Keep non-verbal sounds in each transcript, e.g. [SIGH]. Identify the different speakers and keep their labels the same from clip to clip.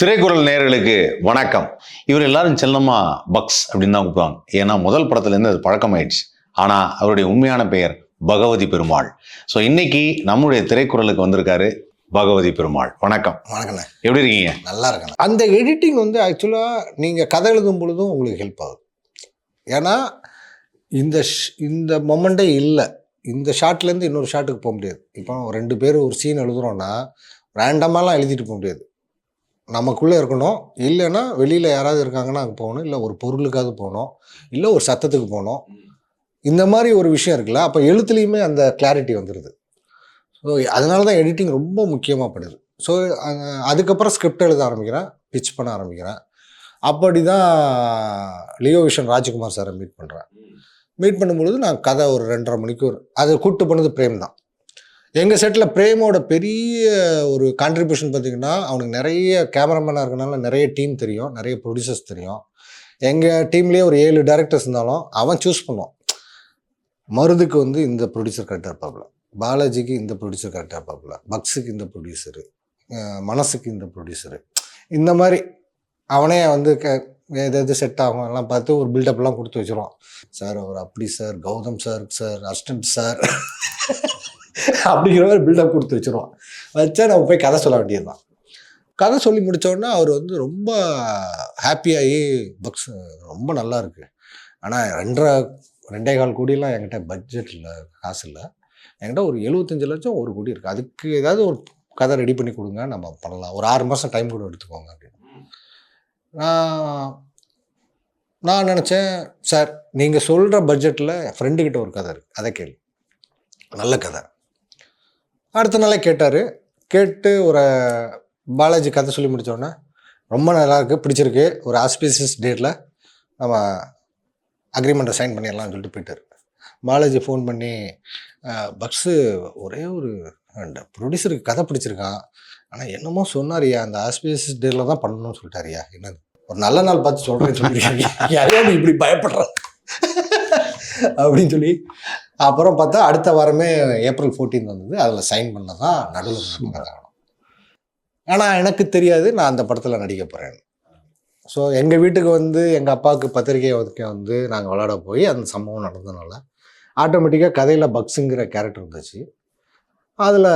Speaker 1: திரைக்குறள் நேயர்களுக்கு வணக்கம். இவர் எல்லாரும் செல்லமா பக்ஸ் அப்படின்னு தான் கூப்பிடுவாங்க. ஏன்னா முதல் படத்துல இருந்து அது பழக்கமாயிடுச்சு. ஆனா அவருடைய உண்மையான பெயர் பகவதி பெருமாள். ஸோ இன்னைக்கு நம்முடைய திரைக்குறளுக்கு வந்திருக்காரு பகவதி பெருமாள். வணக்கம்.
Speaker 2: வணக்கண்ணே
Speaker 1: எப்படி இருக்கீங்க?
Speaker 2: நல்லா இருக்கண்ணே அந்த எடிட்டிங் வந்து ஆக்சுவலாக நீங்கள் கதை எழுதும் பொழுதும் உங்களுக்கு ஹெல்ப் ஆகுது. ஏன்னா இந்த இந்த மொமெண்ட்டே இல்லை. இந்த ஷாட்லேருந்து இன்னொரு ஷாட்டுக்கு போக முடியாது. இப்போ ரெண்டு பேர் ஒரு சீன் எழுதுறோன்னா ரேண்டமாலாம் எழுதிட்டு போக முடியாது. நமக்குள்ளே இருக்கணும். இல்லைன்னா வெளியில் யாராவது இருக்காங்கன்னா அங்கே போகணும். இல்லை ஒரு பொருளுக்காவது போகணும். இல்லை ஒரு சத்தத்துக்கு போகணும். இந்த மாதிரி ஒரு விஷயம் இருக்குல்ல அப்போ எழுத்துலேயுமே அந்த கிளாரிட்டி வந்துடுது ஸோ அதனால தான் எடிட்டிங் ரொம்ப முக்கியமாக படுது ஸோ அதுக்கப்புறம் ஸ்கிரிப்ட் எழுத ஆரம்பிக்கிறேன் பிச் பண்ண ஆரம்பிக்கிறேன். அப்படி தான் லியோ விஷன் ராஜ்குமார் சாரை மீட் பண்ணுறேன் மீட் பண்ணும்பொழுது நான் கதை ஒரு ரெண்டரை மணிக்கு ஒரு அதை கூட்டு பண்ணது பிரேம் தான். எங்கள் செட்டில் பிரேமோட பெரிய ஒரு கான்ட்ரிபியூஷன் பார்த்தீங்கன்னா அவனுக்கு நிறைய கேமராமேனாக இருக்கனால நிறைய டீம் தெரியும் நிறைய ப்ரொடியூசர்ஸ் தெரியும். எங்கள் டீம்லேயே ஒரு ஏழு டேரக்டர்ஸ் இருந்தாலும் அவன் சூஸ் பண்ணுவான். மருதுக்கு வந்து இந்த ப்ரொடியூசர் கரெக்டாக இருப்பாப்புல. பாலாஜிக்கு இந்த ப்ரொடியூசர் கரெக்டாக இருப்பாப்புல. பக்ஸுக்கு இந்த ப்ரொடியூசரு மனசுக்கு இந்த ப்ரொடியூசரு இந்த மாதிரி அவனே வந்து க எதாவது செட் ஆகும் எல்லாம் பார்த்து ஒரு பில்டப்லாம் கொடுத்து வச்சிருவான். சார் அவர் அப்படி சார் கௌதம் சார் சார் அஸ்டன் சார். அப்படிங்கிற மாதிரி பில்டப் கொடுத்து வச்சுருவான். வச்சா நம்ம போய் கதை சொல்ல வேண்டியதுதான். கதை சொல்லி முடித்தோடனே அவர் வந்து ரொம்ப ஹாப்பியாகி பக்ஸ் ரொம்ப நல்லா இருக்குது ஆனால் ரெண்டரை ரெண்டே கால் கோடியெலாம் என்கிட்ட பட்ஜெட் இல்லை காசு இல்லை. என்கிட்ட ஒரு எழுபத்தஞ்சு லட்சம் ஒரு கோடி இருக்குது அதுக்கு ஏதாவது ஒரு கதை ரெடி பண்ணி கொடுங்க நம்ம பண்ணலாம். ஒரு ஆறு மாதம் டைம் கூட எடுத்துக்கோங்க அப்படின்னு. நான் நான் நினச்சேன் சார் நீங்கள் சொல்கிற பட்ஜெட்டில் என் ஃப்ரெண்டுக்கிட்ட ஒரு கதை இருக்குது அதை கேள்வி நல்ல கதை. அடுத்த நாளே கேட்டார். கேட்டு ஒரு பாலாஜி கதை சொல்லி முடித்தோடனே ரொம்ப நல்லா இருக்குது பிடிச்சிருக்கு. ஒரு ஆஸ்பீசியஸ் டேட்டில் நம்ம அக்ரிமெண்ட்டை சைன் பண்ணிடலாம்னு சொல்லிட்டு போயிட்டார். பாலாஜி ஃபோன் பண்ணி பக்ஸு ஒரே ஒரு ப்ரொடியூசருக்கு கதை பிடிச்சிருக்கான். ஆனால் என்னமோ சொன்னாரியா அந்த ஆஸ்பீசியஸ் டேட்டில் தான் பண்ணணும்னு சொல்லிட்டாரியா என்னது? ஒரு நல்ல நாள் பார்த்து சொல்கிறேன்னு சொல்லியிருக்காங்க யாரையா நீ இப்படி பயப்படுறேன் அப்படின்னு சொல்லி அப்புறம் பார்த்தா அடுத்த வாரமே ஏப்ரல் 14 வந்தது. அதில் சைன் பண்ண தான் நடுவில் ஆனால் எனக்கு தெரியாது. நான் அந்த படத்தில் நடிக்க போகிறேன் ஸோ எங்கள் வீட்டுக்கு வந்து எங்கள் அப்பாவுக்கு பத்திரிகை ஒதுக்க வந்து நாங்கள் விளாட போய் அந்த சம்பவம் நடந்தனால ஆட்டோமேட்டிக்காக கதையில் பக்ஸுங்கிற கேரக்டர் இருந்துச்சு. அதில்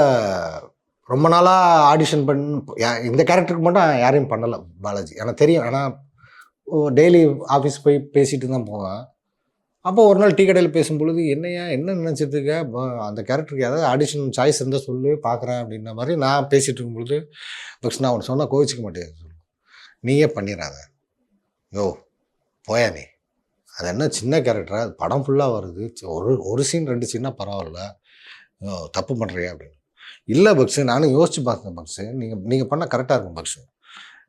Speaker 2: ரொம்ப நாளாக ஆடிஷன் பண்ண இந்த கேரக்டருக்கு மட்டும் யாரையும் பண்ணலை பாலாஜி. எனக்கு தெரியும். ஆனால் டெய்லி ஆஃபீஸ் போய் பேசிட்டு தான் போவேன். அப்போ ஒரு நாள் டீ கடையில் பேசும்பொழுது என்னையா என்ன நினச்சிட்டுருக்க அந்த கேரக்டருக்கு ஏதாவது ஆடிஷன் சாய்ஸ் இருந்தால் சொல்லு பார்க்குறேன் அப்படின்ற மாதிரி நான் பேசிகிட்டு இருக்கும்பொழுது பக்ஸ் நான் ஒன்று சொன்னால் கோவிச்சிக்க மாட்டேன். நீயே பண்ணிடாத யோ போயா நீ? அது என்ன சின்ன கேரக்டரா? அது படம் ஃபுல்லாக வருது. ஒரு ஒரு சீன் ரெண்டு சீனாக பரவாயில்ல. தப்பு பண்ணுறியா அப்படின்னு. இல்லை பக்ஸு நானும் யோசிச்சு பார்த்தேன் பக்ஸு நீங்கள் நீங்கள் பண்ணால் கரெக்டாக இருக்கும் பக்ஸு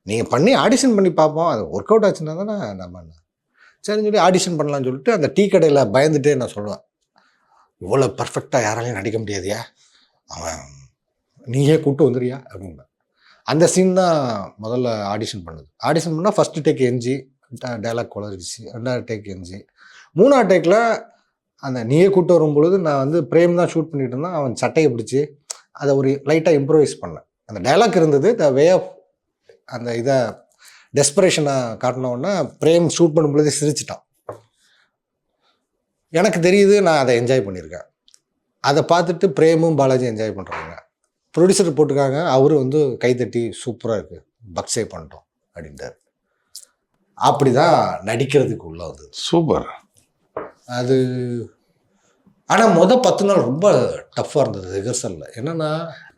Speaker 2: நீங்கள் பண்ணி ஆடிஷன் பண்ணி பார்ப்போம் அது ஒர்க் அவுட் ஆச்சுன்னா தானே நம்ம என்ன சரின்னு சொல்லி ஆடிஷன் பண்ணலாம்னு சொல்லிட்டு அந்த டீ கடையில் பயந்துட்டே நான் சொல்லுவேன். இவ்வளோ பர்ஃபெக்டாக யாராலையும் நடிக்க முடியாதியா? அவன் நீயே கூப்பிட்டு வந்துடுறியா? அப்படின்னா அந்த சீன் தான் முதல்ல ஆடிஷன் பண்ணுது. ஆடிஷன் பண்ணால் ஃபஸ்ட்டு டேக் எஞ்சி டைலாக் குளறிச்சு ரெண்டாவது டேக் எஞ்சி மூணாவது டேக்கில் அந்த நீயே கூப்பிட்டு வரும் பொழுது நான் வந்து பிரேம் தான் ஷூட் பண்ணிட்டு இருந்தேன். அவன் சட்டையை பிடிச்சி அதை ஒரு லைட்டாக இம்ப்ரூவைஸ் பண்ணேன். அந்த டைலாக் இருந்தது த வே ஆஃப் அந்த இதை டெஸ்பரேஷனை காட்டினோடனே பிரேம் ஷூட் பண்ணும் பொழுதே சிரிச்சிட்டான். எனக்கு தெரியுது நான் அதை என்ஜாய் பண்ணியிருக்கேன். அதை பார்த்துட்டு பிரேமும் பாலாஜி என்ஜாய் பண்ணுறாங்க ப்ரொடியூசர் போட்டிருக்காங்க. அவரு வந்து கைத்தட்டி சூப்பராக இருக்குது பக்ஸே பண்ணிட்டோம் அப்படின்ட்டார் அப்படி தான் நடிக்கிறதுக்கு உள்ள வந்தது.
Speaker 1: சூப்பர்
Speaker 2: அது ஆனால் மொதல் பத்து நாள் ரொம்ப டஃப்பாக இருந்தது ரிஹர்சலில் என்னென்னா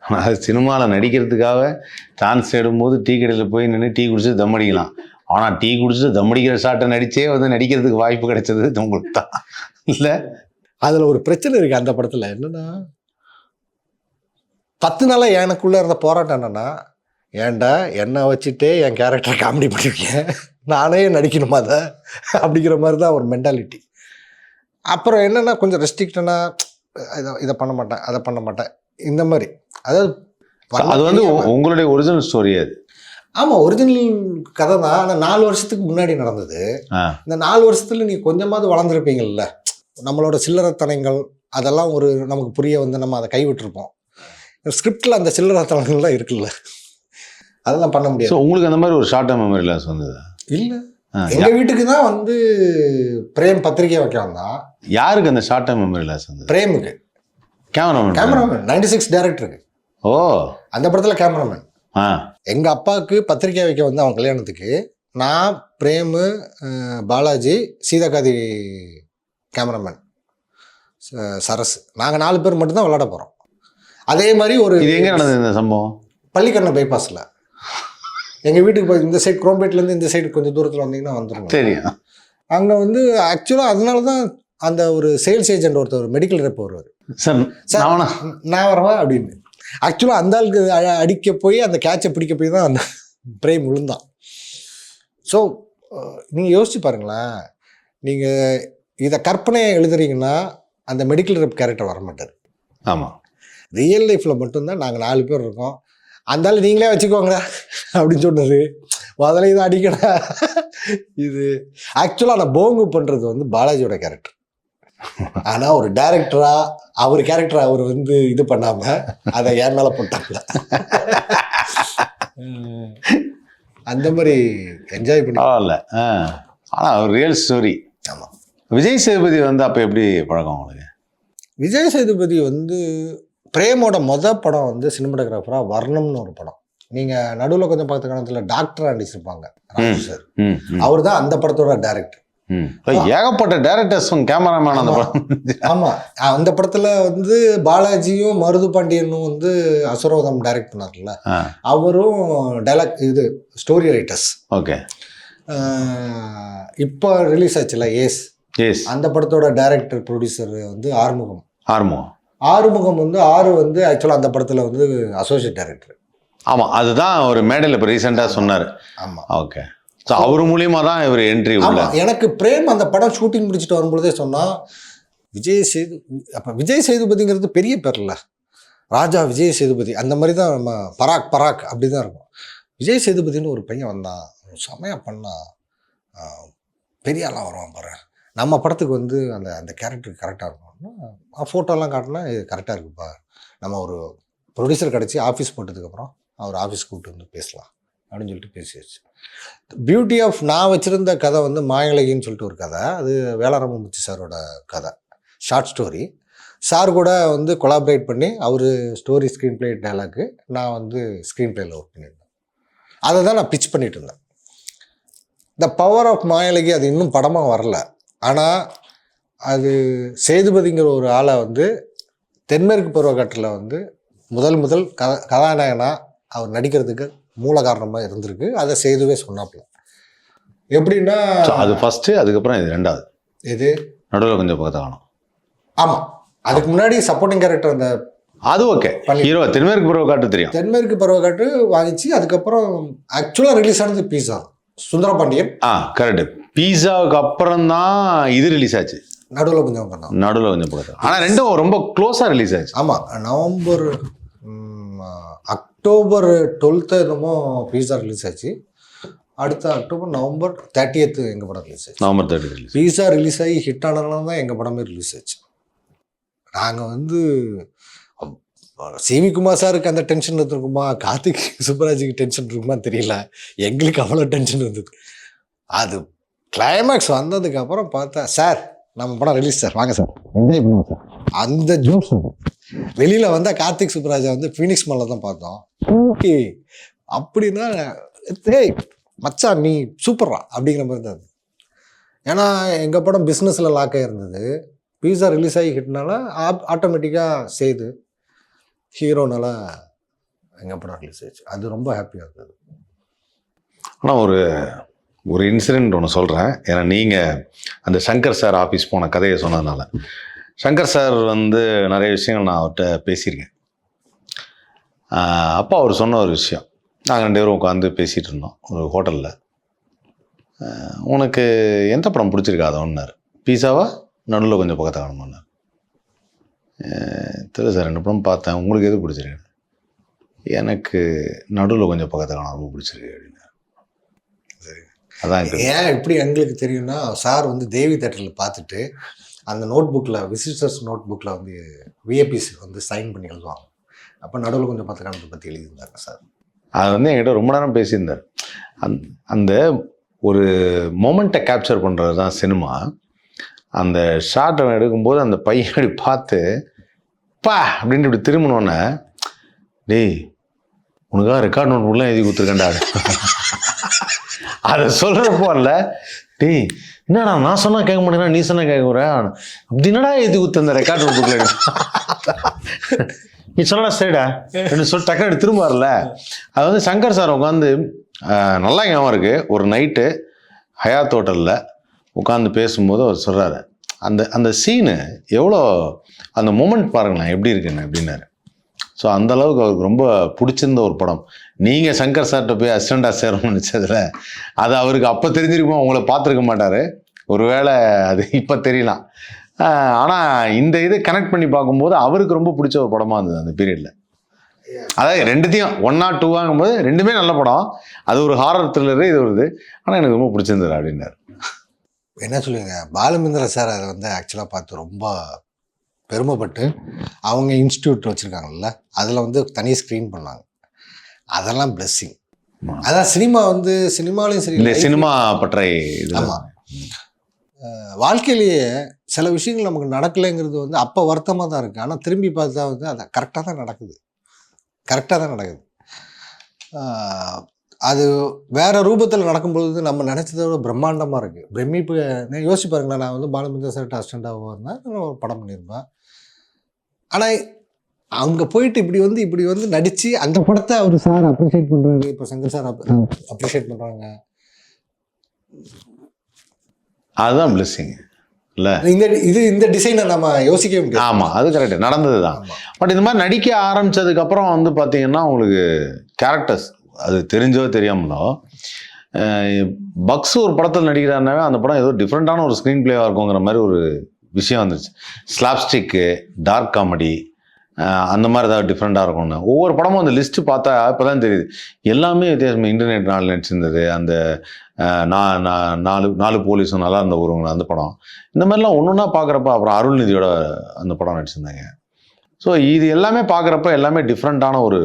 Speaker 1: அது சினிமாவில் நடிக்கிறதுக்காக டான்ஸ் ஆடும்போது டீ கடையில் போய் நின்று டீ குடிச்சு தம் அடிக்கலாம். ஆனால் டீ குடிச்சிட்டு தம் அடிக்கிற ஷாட்டை நடித்தே வந்து நடிக்கிறதுக்கு வாய்ப்பு கிடைச்சது உங்களுக்கு தான். இல்லை?
Speaker 2: அதில் ஒரு பிரச்சனை இருக்குது அந்த படத்தில். என்னென்னா பத்து நாளாக எனக்குள்ளே இருந்த போராட்டம் என்னென்னா ஏன்டா என்னை வச்சுட்டே என் கேரக்டரை காமெடி பண்ணிருக்கேன். நானே நடிக்கணுமா அதை? அப்படிங்கிற மாதிரி தான் ஒரு மென்டாலிட்டி அப்புறம் என்னென்னா கொஞ்சம் ரெஸ்ட்ரிக்டனாக இதை இதை பண்ண மாட்டேன் அதை பண்ண மாட்டேன். இந்த மாதிரி. அதாவது
Speaker 1: அது வந்து உங்களுடைய ஒரிஜினல் ஸ்டோரி அது.
Speaker 2: ஆமாம் ஒரிஜினல் கதை தான் ஆனால் நாலு வருஷத்துக்கு முன்னாடி நடந்தது. இந்த நாலு வருஷத்துல நீ கொஞ்சமாவது வளர்ந்துருப்பீங்கள்ல நம்மளோட சில்லறத்தனங்கள் அதெல்லாம் ஒரு நமக்கு புரிய வந்து நம்ம அதை கைவிட்டிருப்போம். ஸ்கிரிப்டில் அந்த சில்லறத்தனங்கள்லாம் இருக்குல்ல. அதெல்லாம் பண்ண முடியாது.
Speaker 1: உங்களுக்கு அந்த மாதிரி ஒரு ஷார்ட் டேர்ம் மெமரி லாஸ் வந்தது?
Speaker 2: இல்ல.
Speaker 1: ஆ,
Speaker 2: எங்க வீட்டுக்கு தான் வந்து பிரேம் பத்திரிக்கை வைக்க வந்தான்.
Speaker 1: யாருக்கு அந்த ஷார்ட் டேர்ம் மெமரி லாஸ் வந்தது?
Speaker 2: பிரேமுக்கு.
Speaker 1: கேமராமேன்
Speaker 2: கேமராமேன் நைன்டி சிக்ஸ் டேரக்டருக்கு
Speaker 1: ஓ.
Speaker 2: அந்த படத்துல கேமராமேன்
Speaker 1: ஆ.
Speaker 2: எங்க அப்பாவுக்கு பத்திரிக்கை வைக்க வந்து அவன் கல்யாணத்துக்கு நான் பிரேமு பாலாஜி சீதாகாதி கேமராமேன் சரஸ் நாங்கள் நாலு பேர் மட்டும்தான் விளையாட போகிறோம் அதே மாதிரி ஒரு
Speaker 1: இது எங்க நடந்தது இந்த சம்பவம்?
Speaker 2: பள்ளிக்கரணை பைபாஸில் எங்கள் வீட்டுக்கு போய் இந்த சைடு குரோம்பேட்லேருந்து இந்த சைடு கொஞ்சம் தூரத்தில் வந்தீங்கன்னா வந்துடும்
Speaker 1: தெரியும்.
Speaker 2: அங்கே வந்து ஆக்சுவலாக அதனால தான் அந்த ஒரு சேல்ஸ் ஏஜென்ட் ஒருத்தர் மெடிக்கல் ரெப் வருவார்.
Speaker 1: சார்
Speaker 2: சார்
Speaker 1: நான்
Speaker 2: வரவா அப்படின்னு. ஆக்சுவலாக அந்த ஆளுக்கு அடிக்க போய் அந்த கேட்சை பிடிக்க போய் தான் அந்த பிரேம் விழுந்தான். ஸோ நீங்கள் யோசிச்சு பாருங்களேன். நீங்கள் இதை கற்பனையை எழுதுறீங்கன்னா அந்த மெடிக்கல் ரெப் கேரக்டர் வர மாட்டார்
Speaker 1: ஆமாம்
Speaker 2: ரியல் லைஃப்பில் மட்டும்தான் நாங்கள் நாலு பேர் இருக்கோம். அந்த ஆள் நீங்களே வச்சுக்கோங்கடா அப்படின்னு சொன்னது. முதல்ல இதை அடிக்கடா. இது ஆக்சுவலாக நான் போங்கு பண்ணுறது வந்து பாலாஜியோட கேரக்டர் ஆனால் ஒரு டைரக்டரா அவர் கேரக்டர் அவர் வந்து இது பண்ணாம அதை என் மேலே போட்டாங்க? உம். அந்த மாதிரி என்ஜாய் பண்ணி
Speaker 1: பரவாயில்ல. ஆனால் ஒரு ரியல் ஸ்டோரி
Speaker 2: ஆமாம்
Speaker 1: விஜய் சேதுபதி வந்து அப்போ எப்படி பழக்கம் உங்களுக்கு?
Speaker 2: விஜய் சேதுபதி வந்து பிரேமோட மொத படம் வந்து சினிமாட்டோகிராஃபராக வர்ணம்னு ஒரு படம். நீங்கள் நடுவில் கொஞ்சம் பார்த்த காலத்தில் டாக்டராக நடிச்சிருப்பாங்க சார் அவர் தான் அந்த படத்தோட டைரக்டர்
Speaker 1: ஏகப்பட்ட டேரக்டர்ஸும் கேமராமேன் அந்த படம்.
Speaker 2: ஆமாம் அந்த படத்தில் வந்து பாலாஜியும் மருது பாண்டியனும் வந்து அசுரோதம் டைரக்ட் பண்ணார்ல. அவரும் டைலாக் இது ஸ்டோரி ரைட்டர்ஸ்
Speaker 1: ஓகே.
Speaker 2: இப்போ ரிலீஸ் ஆச்சுல ஏஸ்
Speaker 1: எஸ்
Speaker 2: அந்த படத்தோட டைரக்டர் ப்ரொடியூசர் வந்து ஆறுமுகம்.
Speaker 1: ஆர்மோ
Speaker 2: ஆறுமுகம் வந்து ஆறு வந்து ஆக்சுவலாக அந்த படத்தில் வந்து அசோசியேட் டைரக்டர்
Speaker 1: ஆமாம் அதுதான் ஒரு மேடையில் இப்போ ரீசெண்டாக சொன்னார்.
Speaker 2: ஆமாம்
Speaker 1: ஓகே. ஸோ அவர் மூலியமா தான் இவர் என்ட்ரி உள்ள.
Speaker 2: எனக்கு பிரேம் அந்த படம் ஷூட்டிங் முடிச்சுட்டு வரும்பொழுதே சொன்னால் விஜய் சேது அப்போ விஜய் சேதுபதிங்கிறது பெரிய பேர்ல. ராஜா விஜய் சேதுபதி அந்த மாதிரி தான் நம்ம பராக் பராக் அப்படி தான் இருக்கும். விஜய் சேதுபதினு ஒரு பையன் வந்தான் செமையாக பண்ணான் பெரிய ஆளாக வருவான் பாரு. நம்ம படத்துக்கு வந்து அந்த அந்த கேரக்டருக்கு கரெக்டாக இருக்கும்னா ஃபோட்டோலாம் காட்டினா இது கரெக்டாக இருக்குப்பா நம்ம ஒரு ப்ரொடியூசர் கிடச்சி ஆஃபீஸ் போட்டதுக்கப்புறம் அவர் ஆஃபீஸ் கூப்பிட்டு வந்து பேசலாம் அப்படின்னு சொல்லிட்டு பேசியாச்சு. பியூட்டி ஆஃப் நான் வச்சுருந்த கதை வந்து மாயலகின்னு சொல்லிட்டு ஒரு கதை. அது வேளாரம்புச்சி சாரோட கதை. ஷார்ட் ஸ்டோரி சார் கூட வந்து கொலாபரேட் பண்ணி அவர் ஸ்டோரி ஸ்க்ரீன் பிளே டைலாக்கு நான் வந்து ஸ்க்ரீன் பிளேயில் ஒர்க் பண்ணியிருந்தேன். அதை தான் நான் பிச் பண்ணிட்டு இருந்தேன். த பவர் ஆஃப் மாயலகி அது இன்னும் படமாக வரல. ஆனால் அது சேதுபதிங்கிற ஒரு ஆளை வந்து தென்மேற்கு பருவகட்டத்தில் வந்து முதல் முதல் கத கதாநாயகனா அவர் நடிக்கிறதுக்கு மூல காரணமாக இருந்திருக்கு. அதை சேதுவே சொன்னாப்புல எப்படின்னா
Speaker 1: அது ஃபர்ஸ்ட் அதுக்கப்புறம் இது ரெண்டாவது.
Speaker 2: இது
Speaker 1: நடுவில் கொஞ்சம் பக்கத்தை காணும்.
Speaker 2: ஆமாம் அதுக்கு முன்னாடி சப்போர்ட்டிங் கேரக்டர் அந்த
Speaker 1: அது ஓகே ஹீரோ தென்மேற்கு பருவ காட்டு தெரியும்.
Speaker 2: தென்மேற்கு பருவக்காட்டு வாங்கிச்சு. அதுக்கப்புறம் ஆக்சுவலாக ரிலீஸ் ஆனது பீஸா சுந்தரபாண்டியன்.
Speaker 1: ஆ கரெக்ட் பீஸாவுக்கு அப்புறம் தான் இது ரிலீஸ் ஆச்சு.
Speaker 2: நடுவில் கொஞ்சம்
Speaker 1: நடுவில் கொஞ்சம் ஆனால் ரெண்டும் ரொம்ப க்ளோஸாக ரிலீஸ் ஆச்சு.
Speaker 2: ஆமாம் நவம்பர் அக்டோபர் டுவெல்த்து என்னமோ பீஸா ரிலீஸ் ஆச்சு. அடுத்த அக்டோபர் நவம்பர் தேர்ட்டியத்து எங்கள் படம் ரிலீஸ் ஆச்சு.
Speaker 1: November thirty release
Speaker 2: Pizza release ஆகி ஹிட் ஆனதுனால தான் எங்கள் படமே ரிலீஸ் ஆச்சு. நாங்கள் வந்து சிவி குமார் சாருக்கு அந்த டென்ஷன் இருந்திருக்குமா? கார்த்திக் சுப்பராஜுக்கு டென்ஷன் இருக்குமா தெரியல. எங்களுக்கு அவ்வளோ டென்ஷன் இருந்தது. அது கிளைமேக்ஸ் வந்ததுக்கு அப்புறம் பார்த்தா சார் நம்ம படம் ரிலீஸ் சார். வாங்க சார். என்ஜாய் பண்ணுவோம் சார். அந்த ஜோஸ் வெளியில் வந்தால் கார்த்திக் சுப்ராஜா வந்து ஃபீனிக்ஸ் மேலே தான் பார்த்தோம். ஓகே அப்படின்னா ஏய் மச்சான் நீ சூப்பர்ரா அப்படிங்கிற மாதிரி தான் ஏன்னா எங்கள் படம் பிஸ்னஸில் லாக் ஆகிருந்தது பீஸா ரிலீஸ் ஆகி ஹிட்னால ஆட்டோமேட்டிக்காக செய்து ஹீரோனால எங்கள் படம் ரிலீஸ் ஆயிடுச்சு. அது ரொம்ப ஹாப்பியாக இருந்தது.
Speaker 1: ஆனால் ஒரு ஒரு இன்சிடென்ட் ஒன்று சொல்கிறேன் ஏன்னா நீங்கள் அந்த சங்கர் சார் ஆஃபீஸ் போன கதையை சொன்னதுனால. சங்கர் சார் வந்து நிறைய விஷயங்கள் நான் அவர்கிட்ட பேசியிருக்கேன். அப்பா அப்போ அவர் சொன்ன ஒரு விஷயம். நாங்கள் ரெண்டு பேரும் உட்காந்து பேசிகிட்டு இருந்தோம் ஒரு ஹோட்டலில். உனக்கு எந்த படம் பிடிச்சிருக்கா அதை ஒன்றார் பீஸாவா? நடுவில் கொஞ்சம் பக்கத்தை காணுமான்னார் தெரியல சார் ரெண்டு படம் பார்த்தேன். உங்களுக்கு எது பிடிச்சிருக்கு? எனக்கு நடுவில் கொஞ்சம் பக்கத்தை காணும் ரொம்ப பிடிச்சிருக்கு அதான்
Speaker 2: ஏன் எப்படி எங்களுக்கு தெரியும்னா சார் வந்து தேவி தேட்டரில் பார்த்துட்டு அந்த நோட் புக்கில் விசிட்டர்ஸ் நோட் புக்கில் வந்து விஏபிஸ் வந்து சைன் பண்ணி எழுதுவாங்க. அப்போ நடுவில் கொஞ்சம் பத்து காலத்தை பற்றி எழுதியிருந்தாங்க சார்.
Speaker 1: அது வந்து என்கிட்ட ரொம்ப நேரம் பேசியிருந்தார். அந் அந்த ஒரு மொமெண்ட்டை கேப்சர் பண்ணுறது தான் சினிமா அந்த ஷார்ட் அவன் எடுக்கும்போது அந்த பையன் அப்படி பார்த்து பா! அப்படின்ட்டு இப்படி திரும்பினோன்னே டேய் உனக்காக ரெக்கார்ட் நோட் புல்லாம் எழுதி கொடுத்துருக்கேன்டா. அதை சொல்கிறப்போ இல்லை டேய் என்னடா நான் சொன்னால் கேட்க மாட்டேங்கிறா நீ சொன்னால் கேட்க போகிறேன் அப்படி என்னடா எழுதி கொடுத்த அந்த ரெக்கார்ட் நோட் புக்கில் நீ சொல்லடா சரிடா. அப்படின்னு சொல்லி டக்குனு எடுத்து திரும்ப வரல. அது வந்து சங்கர் சார் உட்காந்து நல்லா ஞாபகம் இருக்குது ஒரு நைட்டு ஹயாத் ஹோட்டலில் உட்காந்து பேசும்போது அவர் சொல்கிறாரு அந்த அந்த சீனு எவ்வளோ அந்த மூமெண்ட் பாருங்களேன் எப்படி இருக்குன்னு அப்படின்னாரு. ஸோ அந்த அளவுக்கு அவருக்கு ரொம்ப பிடிச்சிருந்த ஒரு படம். நீங்கள் சங்கர் சார்கிட்ட போய் அசிஸ்டண்டாக சேரணும்னு நினச்சதில் அது அவருக்கு அப்போ தெரிஞ்சிருக்குமோ உங்களை பார்த்துருக்க மாட்டார். ஒருவேளை அது இப்போ தெரியலாம். ஆனால் இந்த இது கனெக்ட் பண்ணி பார்க்கும்போது அவருக்கு ரொம்ப பிடிச்ச ஒரு படமாக இருந்தது அந்த பீரியடில் அதாவது ரெண்டுத்தையும் ஒன் ஆர் டூ வாங்கும்போது ரெண்டுமே நல்ல படம். அது ஒரு ஹாரர் த்ரில்லரு இது ஒரு இது ஆனால் எனக்கு ரொம்ப பிடிச்சிருந்தது அப்படின்னாரு.
Speaker 2: என்ன சொல்லுவீங்க? பாலமேந்திர சார் அதை வந்து ஆக்சுவலாக பார்த்து ரொம்ப பெருமைப்பட்டு அவங்க இன்ஸ்டியூட் வச்சுருக்காங்கல்ல அதில் வந்து தனி ஸ்க்ரீன் பண்ணாங்க. அதெல்லாம் பிளெஸ்ஸிங். அதான் சினிமா வந்து சினிமாலையும் சரி
Speaker 1: சினிமா பற்றை இது
Speaker 2: ஆமா. அஹ் வாழ்க்கையிலேயே சில விஷயங்கள் நமக்கு நடக்கலைங்கிறது வந்து அப்போ வருத்தமாக தான் இருக்குது ஆனால் திரும்பி பார்த்தா வந்து அது கரெக்டாக தான் நடக்குது. கரெக்டாக தான் நடக்குது. அது வேற ரூபத்தில் நடக்கும்பொழுது நம்ம நினச்சதை விட பிரம்மாண்டமாக இருக்குது பிரமிப்பு யோசிச்சு பாருங்களேன் நான் வந்து பாலமேந்திர சார்ட்ட அசிஸ்டண்ட்டாக இருந்தால் நான் ஒரு படம் பண்ணியிருப்பேன். ஆனால் அங்கே போயிட்டு இப்படி வந்து இப்படி வந்து நடித்து அந்த படத்தை அவர் சார் அப்ரிஷியேட் பண்ணுறாரு இப்போ சங்கர் சார் அப்ரிஷியேட் பண்ணுறாங்க
Speaker 1: அதுதான் பிளெஸ்ஸிங் இல்லை?
Speaker 2: இந்த இது இந்த டிசைனை நம்ம யோசிக்கவே முடியாது.
Speaker 1: ஆமாம் அது கரெக்ட் நடந்தது தான். பட் இந்த மாதிரி நடிக்க ஆரம்பிச்சதுக்கு அப்புறம் வந்து பார்த்தீங்கன்னா உங்களுக்கு கேரக்டர்ஸ் அது தெரிஞ்சோ தெரியாமலோ பக்ஸ் ஒரு படத்தில் நடிக்கிறாருனாவே அந்த படம் ஏதோ டிஃப்ரெண்ட்டான ஒரு ஸ்க்ரீன் பிளேவாக இருக்குங்கிற மாதிரி ஒரு விஷயம் வந்துருச்சு. ஸ்லாப்ஸ்டிக்கு டார்க் காமெடி அந்த மாதிரி ஏதாவது டிஃப்ரெண்ட்டாக இருக்கும்னு. ஒவ்வொரு படமும் அந்த லிஸ்ட்டு பார்த்தா இப்போ தான் தெரியுது. எல்லாமே வித்தியாசம் இன்டர்நெட் நாள் நடிச்சிருந்தது அந்த நான் நாலு நாலு போலீஸும் நல்லா இருந்த ஒருவங்க அந்த படம். இந்த மாதிரிலாம் ஒன்று ஒன்றா பார்க்குறப்ப அப்புறம் அருள்நிதியோட அந்த படம் நடிச்சிருந்தாங்க. ஸோ இது எல்லாமே பார்க்குறப்ப எல்லாமே டிஃப்ரெண்ட்டான ஒரு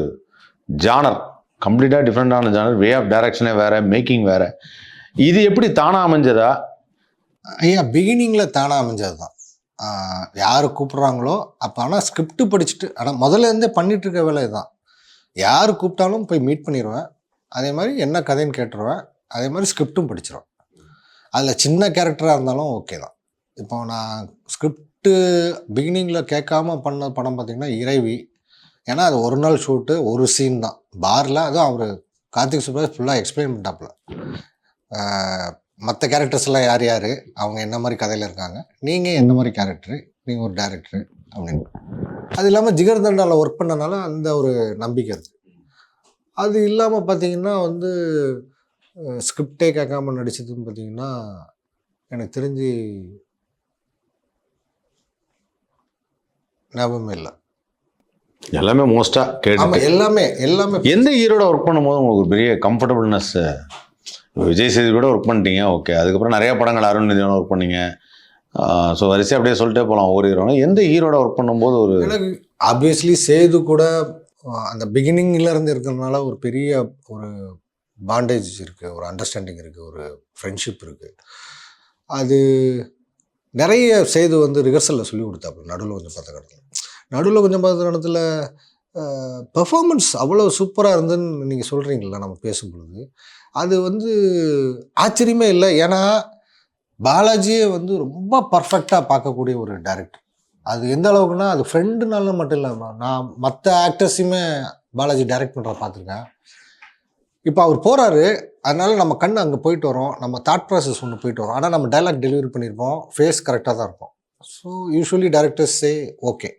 Speaker 1: ஜானர் கம்ப்ளீட்டாக டிஃப்ரெண்ட்டான ஜானர் வே ஆஃப் டைரக்ஷனே வேறு மேக்கிங் வேறு. இது எப்படி தானாக அமைஞ்சதா?
Speaker 2: ஐயா பிகினிங்கில் தானாக அமைஞ்சது தான் யார் கூப்பிட்றாங்களோ அப்போ ஆனால் ஸ்கிரிப்ட் படிச்சுட்டு ஆனால் முதல்ல இருந்தே பண்ணிட்டு இருக்க வேலை தான் யார் கூப்பிட்டாலும் போய் மீட் பண்ணிடுவேன் அதே மாதிரி என்ன கதைன்னு கேட்டுருவேன். அதே மாதிரி ஸ்கிரிப்டும் படிச்சிருவேன். அதில் சின்ன கேரக்டராக இருந்தாலும் ஓகே தான். இப்போ நான் ஸ்கிரிப்டு பிகினிங்கில் கேட்காம பண்ண படம் பார்த்திங்கன்னா இறைவி. ஏன்னா அது ஒரு நாள் ஷூட்டு ஒரு சீன் தான். பாரில் அதுவும் அவர் கார்த்திக் சுப்ராஜ் ஃபுல்லாக எக்ஸ்பிளைன் பண்ணிட்டாப்புல. மற்ற கேரக்டர்ஸ் எல்லாம் யார் யார்? அவங்க என்ன மாதிரி கதையில் இருக்காங்க? நீங்கள் என்ன மாதிரி கேரக்டர் நீங்கள் ஒரு டேரக்டர் அப்படின்னு. அது இல்லாமல் ஜிகர் தண்டாவில் ஒர்க் பண்ணனால அந்த ஒரு நம்பிக்கை இருக்குது அது இல்லாமல் பார்த்தீங்கன்னா வந்து ஸ்கிரிப்டே கேட்காம நடிச்சதுன்னு பார்த்தீங்கன்னா எனக்கு தெரிஞ்சு ஞாபகமே இல்லை.
Speaker 1: எல்லாமே மோஸ்ட்டாக கேட்டு
Speaker 2: எல்லாமே எல்லாமே.
Speaker 1: எந்த ஹீரோட ஒர்க் பண்ணும்போது உங்களுக்கு ஒரு பெரிய கம்ஃபர்டபுள்னஸ் விஜய் சேது கூட ஒர்க் பண்ணிட்டீங்க ஓகே அதுக்கப்புறம் நிறைய படங்கள் அருண் அருண்நிதியோட ஒர்க் பண்ணீங்க. ஸோ வரிசை அப்படியே சொல்லிட்டே போகலாம் ஒவ்வொரு ஹீரோனா எந்த ஹீரோட ஒர்க் பண்ணும்போது ஒரு
Speaker 2: எனக்கு ஆப்வியஸ்லி சேது கூட அந்த பிகினிங்ல இருந்து இருக்கிறதுனால ஒரு பெரிய ஒரு பாண்டேஜ் இருக்குது ஒரு அண்டர்ஸ்டாண்டிங் இருக்குது ஒரு ஃப்ரெண்ட்ஷிப் இருக்குது அது நிறைய சேது வந்து ரிஹர்சலில் சொல்லி கொடுத்தாப்புல நடுவில் கொஞ்சம் பார்த்த கடத்தில் நடுவில் கொஞ்சம் பார்த்த கடத்தில் பெர்ஃபார்மன்ஸ் அவ்வளோ சூப்பராக இருந்துன்னு நீங்கள் சொல்கிறீங்களா நம்ம பேசும்பொழுது. அது வந்து ஆச்சரியமே இல்லை. ஏன்னா பாலாஜியே வந்து ரொம்ப பர்ஃபெக்டாக பார்க்கக்கூடிய ஒரு டேரக்டர் அது எந்த அளவுக்குன்னா அது ஃப்ரெண்டுனால மட்டும் இல்லாமல் நான் மற்ற ஆக்டர்ஸையுமே பாலாஜி டைரக்ட் பண்ணுற பார்த்துருக்கேன். இப்போ அவர் போகிறாரு அதனால நம்ம கண் அங்கே போயிட்டு வரோம். நம்ம தாட் ப்ராசஸ் ஒன்று போயிட்டு வரோம். ஆனால் நம்ம டைலாக் டெலிவரி பண்ணியிருப்போம். ஃபேஸ் கரெக்டாக தான் இருக்கும் ஸோ யூஸ்வலி டேரக்டர்ஸே ஓகே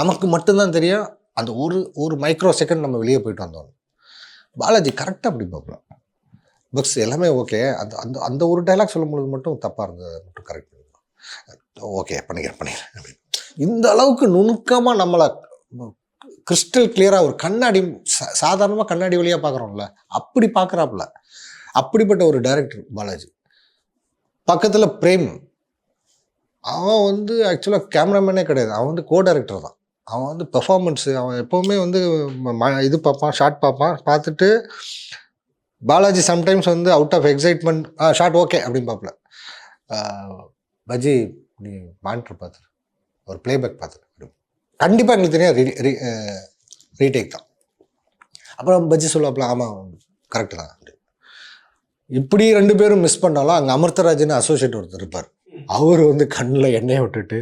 Speaker 2: நமக்கு மட்டும்தான் தெரியும். அந்த ஒரு ஒரு மைக்ரோ செகண்ட் நம்ம வெளியே போயிட்டு வந்தோம். பாலாஜி கரெக்டாக அப்படி பார்க்கலாம் பக்ஸ் எல்லாமே ஓகே அந்த அந்த அந்த ஒரு டைலாக் சொல்லும்பொழுது மட்டும் தப்பாக இருந்தது மட்டும் கரெக்ட் பண்ணிக்கலாம் ஓகே பண்ணிக்கிறேன் பண்ணிக்கிறேன் அப்படின்னு. இந்த அளவுக்கு நுணுக்கமாக நம்மளை கிறிஸ்டல் கிளியராக ஒரு கண்ணாடி சாதாரணமாக கண்ணாடி வழியாக பார்க்குறோம்ல அப்படி பார்க்குறாப்புல. அப்படிப்பட்ட ஒரு டைரக்டர் பாலாஜி. பக்கத்தில் பிரேம். அவன் வந்து ஆக்சுவலாக கேமராமேனே கிடையாது. அவன் வந்து கோ டைரக்டர் தான். அவன் வந்து பெர்ஃபார்மன்ஸு அவன் எப்போவுமே வந்து ம- இது பார்ப்பான் ஷார்ட் பார்ப்பான். பார்த்துட்டு பாலாஜி சம்டைம்ஸ் வந்து out of excitement ah shot okay அப்படின்னு பார்ப்பல பஜி நீ மானிட்டர் பார்த்துரு. ஒரு ப்ளேபேக் பார்த்துரு. கண்டிப்பாக எங்களுக்கு தெரியும் ரீ ரீ ரீடேக் தான். அப்புறம் பஜ்ஜி சொல்லாப்புல ஆமாம் கரெக்டு தான். இப்படி ரெண்டு பேரும் மிஸ் பண்ணாலும் அங்கே அமிர்தராஜன் அசோசியேட் ஒருத்தர் இருப்பார். அவர் வந்து கண்ணில் எண்ணெயை விட்டுட்டு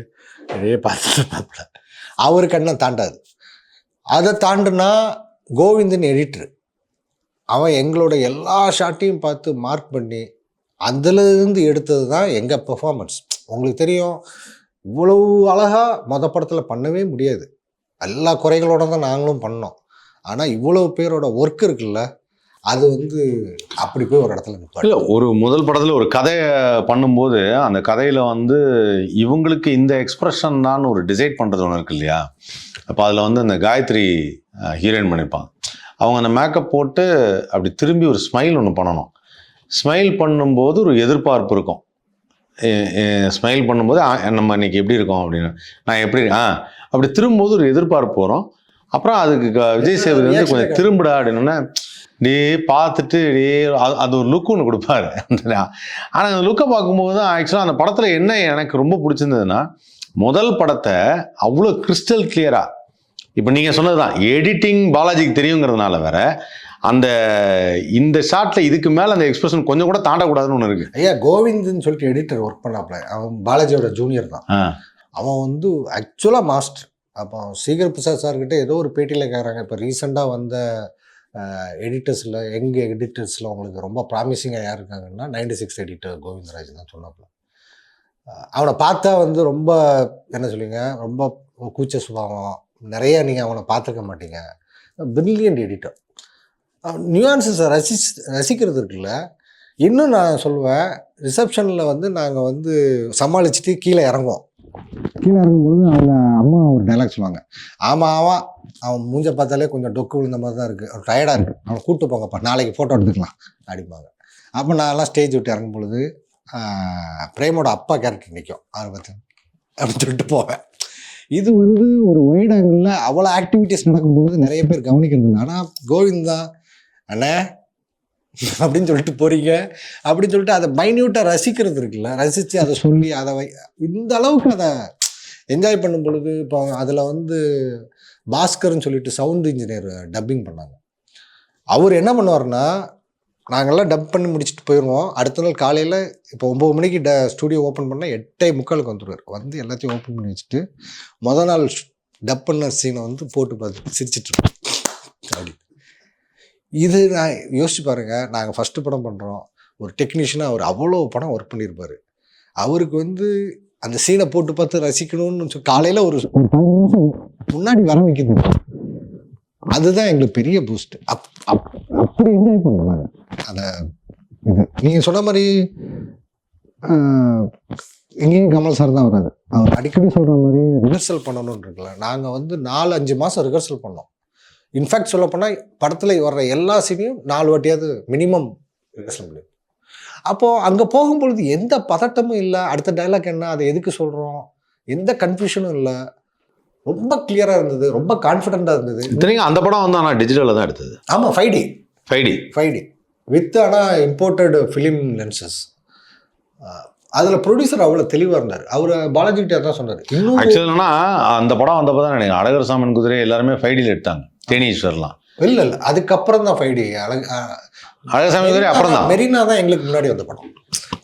Speaker 2: நிறைய பார்த்துட்டு பார்ப்பல அவர் கண்ணை தாண்டாது. அதை தாண்டுனா கோவிந்தன் எடிட்ரு அவன் எங்களோட எல்லா ஷாட்டையும் பார்த்து மார்க் பண்ணி அதுலேருந்து எடுத்தது தான் எங்கள் பெர்ஃபார்மன்ஸ் உங்களுக்கு தெரியும் இவ்வளவு அழகாக மொத படத்தில் பண்ணவே முடியாது. எல்லா குறைகளோட தான் நாங்களும் பண்ணோம். ஆனால் இவ்வளோ பேரோட ஒர்க் இருக்குல்ல அது வந்து அப்படி போய் ஒரு இடத்துல
Speaker 1: இல்ல ஒரு முதல் படத்துல ஒரு கதையை பண்ணும்போது அந்த கதையில வந்து இவங்களுக்கு இந்த எக்ஸ்பிரஷன் தான் ஒரு டிசைட் பண்றது ஒன்று இருக்கு இல்லையா? அப்போ அதில் வந்து அந்த காயத்ரி ஹீரோயின் பண்ணியிருப்பாங்க அவங்க அந்த மேக்கப் போட்டு அப்படி திரும்பி ஒரு ஸ்மைல் ஒன்று பண்ணணும். ஸ்மைல் பண்ணும்போது ஒரு எதிர்பார்ப்பு இருக்கும். ஸ்மைல் பண்ணும்போது நம்ம இன்னைக்கு எப்படி இருக்கோம்? அப்படின்னு. நான் எப்படி ஆ அப்படி திரும்பும்போது ஒரு எதிர்பார்ப்பு வரும். அப்புறம் அதுக்கு க- விஜய் சேதுபதி வந்து கொஞ்சம் திரும்புடா அப்படின்னோடனே டே பார்த்துட்டு டே அது- ஒரு லுக் ஒன்று கொடுப்பாரு. [LAUGHS] ஆனால் அந்த லுக்கை பார்க்கும்போது தான் ஆக்சுவலாக அந்த படத்தில் என்ன எனக்கு ரொம்ப பிடிச்சிருந்ததுன்னா முதல் படத்தை அவ்வளோ கிறிஸ்டல் கிளியராக இப்போ நீங்கள் சொன்னது தான் எடிட்டிங் பாலாஜிக்கு தெரியுங்கிறதுனால வேற அந்த இந்த ஷாட்டில் இதுக்கு மேலே அந்த எக்ஸ்பிரஷன் கொஞ்சம் கூட தாண்டக்கூடாதுன்னு ஒன்று இருக்குது
Speaker 2: ஐயா கோவிந்த்னு சொல்லிட்டு எடிட்டர் ஒர்க் பண்ணாப்ல. அவன் பாலாஜியோட ஜூனியர் தான். அவன் வந்து ஆக்சுவலாக மாஸ்டர் அப்போ சீகர் பிரசாத் சார்கிட்ட ஏதோ ஒரு பேட்டியில் கேட்குறாங்க இப்போ ரீசெண்டாக வந்த எடிட்டர்ஸில் எங்கள் எடிட்டர்ஸில் உங்களுக்கு ரொம்ப ப்ராமிசிங்காக யார் இருக்காங்கன்னா நைன்டி சிக்ஸ் எடிட்டர் கோவிந்தராஜ் தான் சொன்னாப்புல அவனை பார்த்தா வந்து ரொம்ப என்ன சொல்லுவீங்க ரொம்ப கூச்ச சுபாவம் நிறைய நீங்கள் அவனை பார்த்துருக்க மாட்டீங்க. பிரில்லியன்ட் எடிட்டர் நியூஆன்சஸை ரசி ரசிக்கிறது இருக்குல்ல. இன்னும் நான் சொல்லுவேன் ரிசப்ஷனில் வந்து நாங்கள் வந்து சமாளிச்சுட்டு கீழே இறங்குவோம். கீழே இறங்கும்பொழுது அவங்க அம்மா ஒரு டைலாக் சொல்லுவாங்க. ஆமாம் ஆமாம் அவன் மூஞ்ச பார்த்தாலே கொஞ்சம் டொக்கு விழுந்த மாதிரி தான் இருக்குது அவன் டயர்டாக இருக்குது அவனை கூப்பிட்டு போங்கப்பா. நாளைக்கு ஃபோட்டோ எடுத்துக்கலாம் அப்படிம்பாங்க. அப்போ நான்லாம் ஸ்டேஜ் விட்டு இறங்கும் பொழுது பிரேமோட அப்பா கேரக்டர் நிற்கும் அவரை பற்றி அப்படின்னு சொல்லிட்டு போவேன். இது வந்து ஒரு ஒயிட் அவ்வளோ ஆக்டிவிட்டீஸ் நடக்கும்போது நிறைய பேர் கவனிக்கிறது ஆனால் கோவிந்தா அண்ணே அப்படின்னு சொல்லிட்டு போறீங்க. அப்படின்னு சொல்லிட்டு அதை மைன்யூட்டாக ரசிக்கிறது இருக்குல்ல. ரசித்து அதை சொல்லி அதை வை இந்த அளவுக்கு அதை என்ஜாய் பண்ணும் பொழுது இப்போ அதில் வந்து பாஸ்கர்னு சொல்லிட்டு சவுண்ட் இன்ஜினியர் டப்பிங் பண்ணாங்க. அவர் என்ன பண்ணுவார்னா நாங்கள்லாம் டப் பண்ணி முடிச்சுட்டு போயிடுவோம் அடுத்த நாள் காலையில் இப்போ ஒம்பது மணிக்கு ட ஸ்டூடியோ ஓப்பன் பண்ணால் எட்டே முக்காலுக்கு வந்துடுவார் வந்து எல்லாத்தையும் ஓப்பன் பண்ணி வச்சுட்டு மொதல் நாள் டப் பண்ண சீனை வந்து போட்டு பார்த்து சிரிச்சிட்டுருப்பார் அப்படி இது நான் யோசிச்சு பாருங்கள் நாங்கள் ஃபஸ்ட்டு படம் பண்ணுறோம் ஒரு டெக்னீஷியனாக அவர் அவ்வளோ படம் ஒர்க் பண்ணியிருப்பார் அவருக்கு வந்து அந்த சீனை போட்டு பார்த்து ரசிக்கணும்னு காலையில் ஒரு பதினஞ்சு முன்னாடி வர வைக்கிது. அதுதான் எங்களுக்கு பெரிய பூஸ்ட் அப் அப் அப்படி என்ஜாய் பண்ணுவாங்க அதை இது. நீங்கள் சொன்ன மாதிரி எங்கேயும் கமல் சார் தான் வராது அவர் அடிக்கடி சொல்கிற மாதிரி ரிஹர்சல் பண்ணணும்னு இருக்குல்ல. நாங்கள் வந்து நாலு அஞ்சு மாதம் ரிஹர்சல் பண்ணோம். இன்ஃபேக்ட் சொல்லப்போனால் படத்தில் வர்ற எல்லா சீனையும் நாலு வாட்டியாவது மினிமம் ரிஹர்சல் பண்ணி அப்போது அங்கே போகும்பொழுது எந்த பதட்டமும் இல்லை. அடுத்த டைலாக் என்ன? அதை எதுக்கு சொல்கிறோம் எந்த கன்ஃபியூஷனும் இல்லை. ரொம்ப கிளியராக இருந்தது. ரொம்ப கான்ஃபிடென்ட்டாக இருந்தது.
Speaker 1: இத்தனைக்கும் அந்த படம் வந்து ஆனால் டிஜிட்டலில் தான் எடுத்தது.
Speaker 2: ஆமாம் five D
Speaker 1: five D
Speaker 2: five D with ஆனால் இம்போர்ட்டட் ஃபிலிம் லென்சஸ் அதில் ப்ரொடியூசர் அவ்வளோ தெளிவாக இருந்தார். அவர் பாலாஜி கிட்ட தான் சொன்னார். இன்னும்
Speaker 1: ஆக்சுவலி என்னன்னா அந்த படம் வந்தப்போ தான் நினைக்கிறேன். அழகர் சாமன் குதிரை எல்லாருமே ஃபைவ் டியில் எடுத்தாங்க. தேனீஸ்வர்லாம்
Speaker 2: இல்லை இல்லை. அதுக்கப்புறம் தான் ஃபைவ் டி அழகு
Speaker 1: அழகர் சாமி குதிரை அப்புறம் தான்.
Speaker 2: மெரினா தான் எங்களுக்கு முன்னாடி வந்த படம்.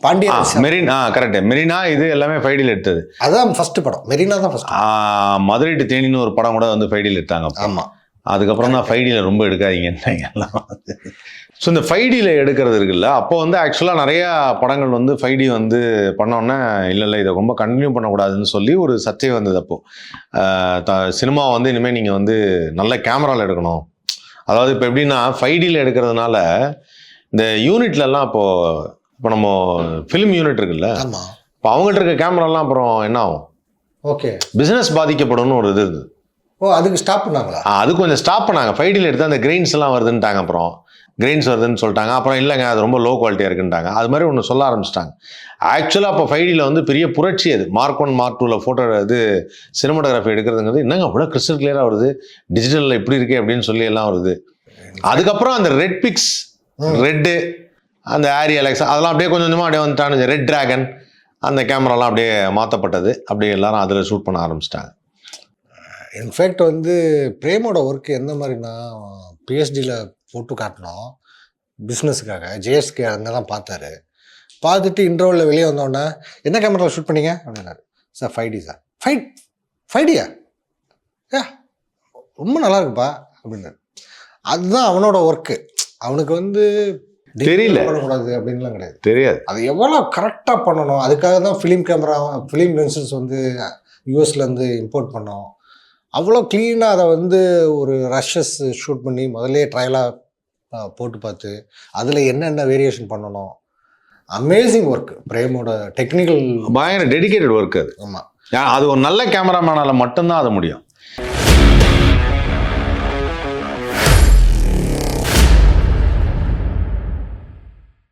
Speaker 2: பாண்டியன்
Speaker 1: மெரின் கரெக்ட் மெரினா இது எல்லாமே ஃபைவ் டியில் எடுத்தது.
Speaker 2: அதான் ஃபர்ஸ்ட் படம். மெரினா தான் ஃபர்ஸ்ட்
Speaker 1: மதுரை டு தேனின்னு ஒரு படம் கூட வந்து ஃபைவ் டியில் எடுத்தாங்க.
Speaker 2: ஆமாம்
Speaker 1: அதுக்கப்புறம் தான் ஃபைவ் டியில் ரொம்ப எடுக்காதீங்கன்னாங்க எல்லாம் ஸோ இந்த ஃபைவ் டியில் எடுக்கிறது இருக்குல்ல அப்போ வந்து ஆக்சுவலாக நிறையா படங்கள் வந்து ஃபைவ் டி வந்து பண்ணோன்னே இல்லை இல்லை இதை ரொம்ப கண்டினியூ பண்ணக்கூடாதுன்னு சொல்லி ஒரு சர்ச்சை வந்தது அப்போது சினிமா வந்து இனிமேல் நீங்கள் வந்து நல்ல கேமராவில் எடுக்கணும். அதாவது இப்போ எப்படின்னா ஃபைவ் டியில் எடுக்கிறதுனால இந்த யூனிட்லலாம் இப்போது இப்போ நம்ம ஃபிலிம் யூனிட் இருக்குல்ல இப்போ அவங்கள்ட்ட இருக்க கேமராலாம் அப்புறம் என்ன ஆகும்?
Speaker 2: ஓகே.
Speaker 1: பிஸ்னஸ் பாதிக்கப்படும்னு ஒரு இது இருந்தது
Speaker 2: ஓ அதுக்கு ஸ்டாப் பண்ணாங்களா?
Speaker 1: ஆ, அது கொஞ்சம் ஸ்டாப் பண்ணாங்க. ஃபைவ் டியில் எடுத்து அந்த கிரெயின்ஸ் எல்லாம் வருதுன்ட்டாங்க அப்புறம். கிரெயின்ஸ் வருதுன்னு சொல்லிட்டாங்க. அப்புறம் இல்லைங்க அது ரொம்ப லோ குவாலிட்டியாக இருக்குன்ட்டாங்க அது மாதிரி ஒன்று சொல்ல ஆரம்பிச்சிட்டாங்க. ஆக்சுவலாக அப்போ ஃபைடியில் வந்து பெரிய புரட்சி அது. மார்க் ஒன் மார்க் டூவில் ஃபோட்டோ இது சினிமாட்டோகிராஃபி எடுக்கிறதுங்கிறது என்னங்க அவ்வளோ கிறிஸ்டல் கிளியராக வருது? டிஜிட்டலில் இப்படி இருக்கே அப்படின்னு சொல்லி எல்லாம் வருது. அதுக்கப்புறம் அந்த ரெட் பிக்ஸ். ரெட்டு அந்த ஆரி அலெக்ஸா அதெல்லாம் அப்படியே கொஞ்சம் கொஞ்சமாக அப்படியே வந்துட்டானுங்க ரெட் டிராகன் அந்த கேமராலாம் அப்படியே மாற்றப்பட்டது அப்படியே எல்லாரும் அதில் ஷூட் பண்ண ஆரம்பிச்சிட்டாங்க.
Speaker 2: இன்ஃபேக்ட் வந்து பிரேமோட ஒர்க் எந்த மாதிரினா பிஎஸ்டியில் போட்டு காட்டினோம். பிஸ்னஸுக்காக ஜேஎஸ்கே அங்கே தான் பார்த்தாரு. பார்த்துட்டு இன்டர்வலில் வெளியே வந்தோடனே என்ன கேமராவில் ஷூட் பண்ணீங்க? அப்படின்னாரு. Sir five D sir. Five five டியா ஏ ரொம்ப நல்லா இருக்குப்பா. அப்படின்னாரு. அதுதான் அவனோட ஒர்க்கு அவனுக்கு வந்து
Speaker 1: தெரியல.
Speaker 2: பண்ணக்கூடாது அப்படின்லாம் கிடையாது.
Speaker 1: தெரியாது.
Speaker 2: அது எவ்வளோ கரெக்டாக பண்ணணும். அதுக்காக தான் ஃபிலிம் கேமரா ஃபிலிம் லென்சஸ் வந்து யூஎஸ்லேருந்து இம்போர்ட் பண்ணோம். அவ்வளோ க்ளீனாக அதை வந்து ஒரு ரஷ்ஷஸ் ஷூட் பண்ணி முதல்லே ட்ரையலாக போட்டு பார்த்து அதில் என்னென்ன வேரியேஷன் பண்ணணும்? அமேசிங் ஒர்க் பிரேமோட டெக்னிக்கல்
Speaker 1: பயங்கர டெடிகேட்டட் ஒர்க் அது.
Speaker 2: ஆமாம்
Speaker 1: அது ஒரு நல்ல கேமராமேனால மட்டும்தான் அது முடியும்.